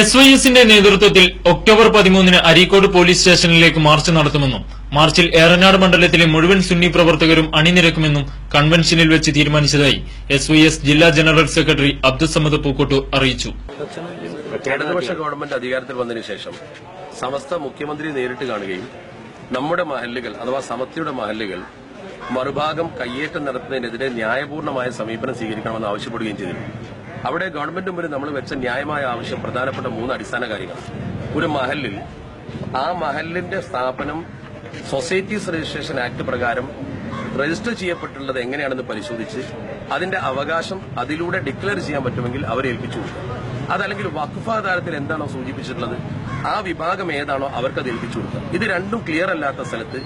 S Y എസിന്റെ നേതൃത്വത്തിൽ October പതിമൂന്നിന് അരീക്കോട് പോലീസ് സ്റ്റേഷനിലേക്ക് മാർച്ച് നടത്തുമെന്നും മാർച്ചിൽ ഏറനാട് മണ്ഡലത്തിലെ മുഴുവൻ സുന്നി പ്രവർത്തകരും അണിനിരക്കുമെന്നും കൺവെൻഷനിൽ വെച്ച് തീരുമാനിച്ചതായി എസ് വൈ എസ് ജില്ലാ ജനറൽ സെക്രട്ടറി അബ്ദുസമ്മദ് പൂക്കോട്ടു അറിയിച്ചു. ഇടതുപക്ഷ ഗവൺമെന്റ് അധികാരത്തിൽ വന്നതിന് ശേഷം സമസ്ത മുഖ്യമന്ത്രി നേരിട്ട് കാണുകയും നമ്മുടെ മഹല്ലുകൾ അഥവാ സമസ്തയുടെ മഹല്ലുകൾ മറുഭാഗം കയ്യേറ്റം നടത്തുന്നതിനെതിരെ ന്യായപൂർണമായ സമീപനം സ്വീകരിക്കണമെന്ന് ആവശ്യപ്പെടുകയും ചെയ്തിരുന്നു. അവിടെ ഗവൺമെന്റ് മുമ്പിൽ നമ്മൾ വെച്ച ന്യായമായ ആവശ്യം പ്രധാനപ്പെട്ട മൂന്ന് അടിസ്ഥാന കാര്യങ്ങൾ. ഒരു മഹലിൽ ആ മഹലിന്റെ സ്ഥാപനം സൊസൈറ്റീസ് രജിസ്ട്രേഷൻ ആക്ട് പ്രകാരം രജിസ്റ്റർ ചെയ്യപ്പെട്ടുള്ളത് എങ്ങനെയാണെന്ന് പരിശോധിച്ച് അതിന്റെ അവകാശം അതിലൂടെ ഡിക്ലെയർ ചെയ്യാൻ പറ്റുമെങ്കിൽ അവരെ ഏൽപ്പിച്ചു അതല്ലെങ്കിൽ വഖഫാധാരത്തിൽ എന്താണോ സൂചിപ്പിച്ചിട്ടുള്ളത് ആ വിഭാഗം ഏതാണോ അവർക്ക് അത് ഏൽപ്പിച്ചു കൊടുക്കുക. ഇത് രണ്ടും ക്ലിയർ അല്ലാത്ത സ്ഥലത്ത്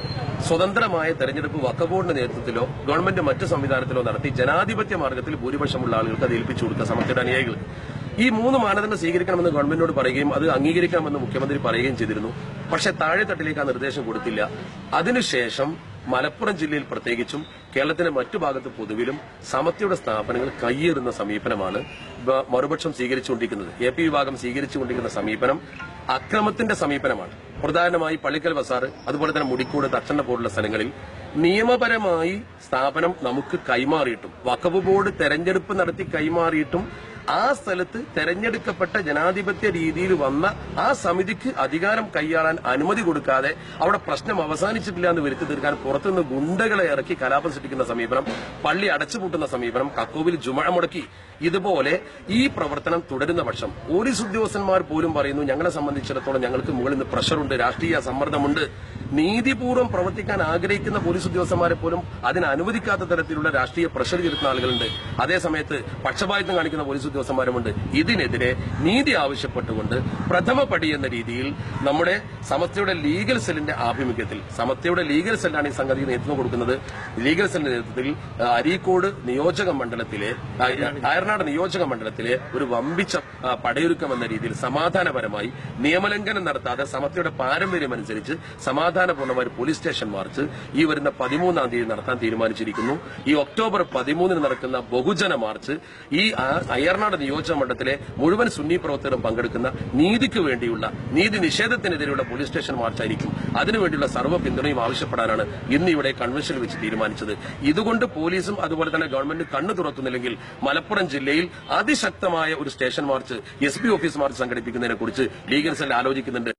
സ്വതന്ത്രമായ തെരഞ്ഞെടുപ്പ് വക്കബോർഡിന്റെ നേതൃത്വത്തിലോ ഗവൺമെന്റ് മറ്റു സംവിധാനത്തിലോ നടത്തി ജനാധിപത്യ മാർഗത്തിൽ ഭൂരിപക്ഷമുള്ള ആളുകൾക്ക് അത് ഏൽപ്പിച്ചു കൊടുത്ത സമസ്തയുടെ അനുയായികൾക്ക് ഈ മൂന്ന് മാനദണ്ഡം സ്വീകരിക്കണമെന്ന് ഗവൺമെന്റിനോട് പറയുകയും അത് അംഗീകരിക്കാമെന്ന് മുഖ്യമന്ത്രി പറയുകയും ചെയ്തിരുന്നു. പക്ഷേ താഴെത്തട്ടിലേക്ക് ആ നിർദ്ദേശം കൊടുത്തില്ല. അതിനുശേഷം മലപ്പുറം ജില്ലയിൽ പ്രത്യേകിച്ചും കേരളത്തിന്റെ മറ്റു ഭാഗത്ത് പൊതുവിലും സമത്വയുടെ സ്ഥാപനങ്ങൾ കയ്യേറുന്ന സമീപനമാണ്. മറുപക്ഷം സ്വീകരിച്ചുകൊണ്ടിരിക്കുന്നത്. എ പി വിഭാഗം സ്വീകരിച്ചുകൊണ്ടിരിക്കുന്ന സമീപനം അക്രമത്തിന്റെ സമീപനമാണ്. പ്രധാനമായി പള്ളിക്കൽ ബസാറ് അതുപോലെ തന്നെ മുടിക്കൂട് തച്ചണ്ണ പോലുള്ള സ്ഥലങ്ങളിൽ നിയമപരമായി സ്ഥാപനം നമുക്ക് കൈമാറിയിട്ടും വഖഫ് ബോർഡ് തെരഞ്ഞെടുപ്പ് നടത്തി കൈമാറിയിട്ടും ആ സ്ഥലത്ത് തെരഞ്ഞെടുക്കപ്പെട്ട ജനാധിപത്യ രീതിയിൽ വന്ന ആ സമിതിക്ക് അധികാരം കൈയാളാൻ അനുമതി കൊടുക്കാതെ അവിടെ പ്രശ്നം അവസാനിച്ചിട്ടില്ല എന്ന് വരുത്തി തീർക്കാൻ പുറത്തുനിന്ന് ഗുണ്ടകളെ ഇറക്കി കലാപം സൃഷ്ടിക്കുന്ന സമീപനം പള്ളി അടച്ചുപൂട്ടുന്ന സമീപനം കക്കോവിൽ ജുമഴ മുടക്കി ഇതുപോലെ ഈ പ്രവർത്തനം തുടരുന്ന പക്ഷം പോലീസ് ഉദ്യോഗസ്ഥന്മാർ പോലും പറയുന്നു ഞങ്ങളെ സംബന്ധിച്ചിടത്തോളം ഞങ്ങൾക്ക് മുകളിൽ നിന്ന് പ്രഷറുണ്ട് രാഷ്ട്രീയ സമ്മർദ്ദമുണ്ട്. നീതിപൂർവം പ്രവർത്തിക്കാൻ ആഗ്രഹിക്കുന്ന പോലീസ് ഉദ്യോഗസ്ഥന്മാരെ പോലും അതിനനുവദിക്കാത്ത തരത്തിലുള്ള രാഷ്ട്രീയ പ്രഷർ ചെലുത്തുന്ന ആളുകളുണ്ട്. അതേസമയത്ത് പക്ഷപാതിത്വം കാണിക്കുന്ന പോലീസ് ഉദ്യോഗസ്ഥന്മാരുമുണ്ട്. ഇതിനെതിരെ നീതി ആവശ്യപ്പെട്ടുകൊണ്ട് പ്രഥമ പടി എന്ന രീതിയിൽ നമ്മുടെ സമസ്തയുടെ ലീഗൽ സെല്ലിന്റെ ആഭിമുഖ്യത്തിൽ സമസ്തയുടെ ലീഗൽ സെല്ലാണ് ഈ സംഗതി നേതൃത്വം കൊടുക്കുന്നത്. ലീഗൽ സെല്ലിന്റെ നേതൃത്വത്തിൽ അരീക്കോട് നിയോജക മണ്ഡലത്തിലെ അയർനാട് നിയോജക മണ്ഡലത്തിലെ ഒരു വമ്പിച്ച പടയൊരുക്കം എന്ന രീതിയിൽ സമാധാനപരമായി നിയമലംഘനം നടത്താതെ സമസ്തയുടെ പാരമ്പര്യം അനുസരിച്ച് സമാധാനപൂർണമായ പോലീസ് സ്റ്റേഷൻ മാർച്ച് ഈ വരുന്ന പതിമൂന്നാം തീയതി നടത്താൻ തീരുമാനിച്ചിരിക്കുന്നു. ഈ ഒക്ടോബർ പതിമൂന്നിന് നടക്കുന്ന ബഹുജന മാർച്ച് ഈ അയർനാട് നിയോജക മണ്ഡലത്തിലെ മുഴുവൻ സുന്നി പ്രവർത്തകരും പങ്കെടുക്കുന്ന നീതിക്ക് വേണ്ടിയുള്ള നീതി നിഷേധത്തിനെതിരെയുള്ള പോലീസ് സ്റ്റേഷൻ മാർച്ചായിരിക്കും. അതിനുവേണ്ടിയുള്ള സർവ പിന്തുണയും ആവശ്യപ്പെടാനാണ് ഇന്ന് ഇവിടെ കൺവെൻഷനിൽ വെച്ച് തീരുമാനിച്ചത്. ഇതുകൊണ്ട് പോലീസും അതുപോലെ തന്നെ ഗവൺമെന്റ് കണ്ണു തുറക്കുന്നില്ലെങ്കിൽ മലപ്പുറം ജില്ലയിൽ അതിശക്തമായ ഒരു station march S office march സംഘടിപ്പിക്കുന്നതിനെ കുറിച്ച് ലീഗൽ സെൽ ആലോചിക്കുന്നുണ്ട്.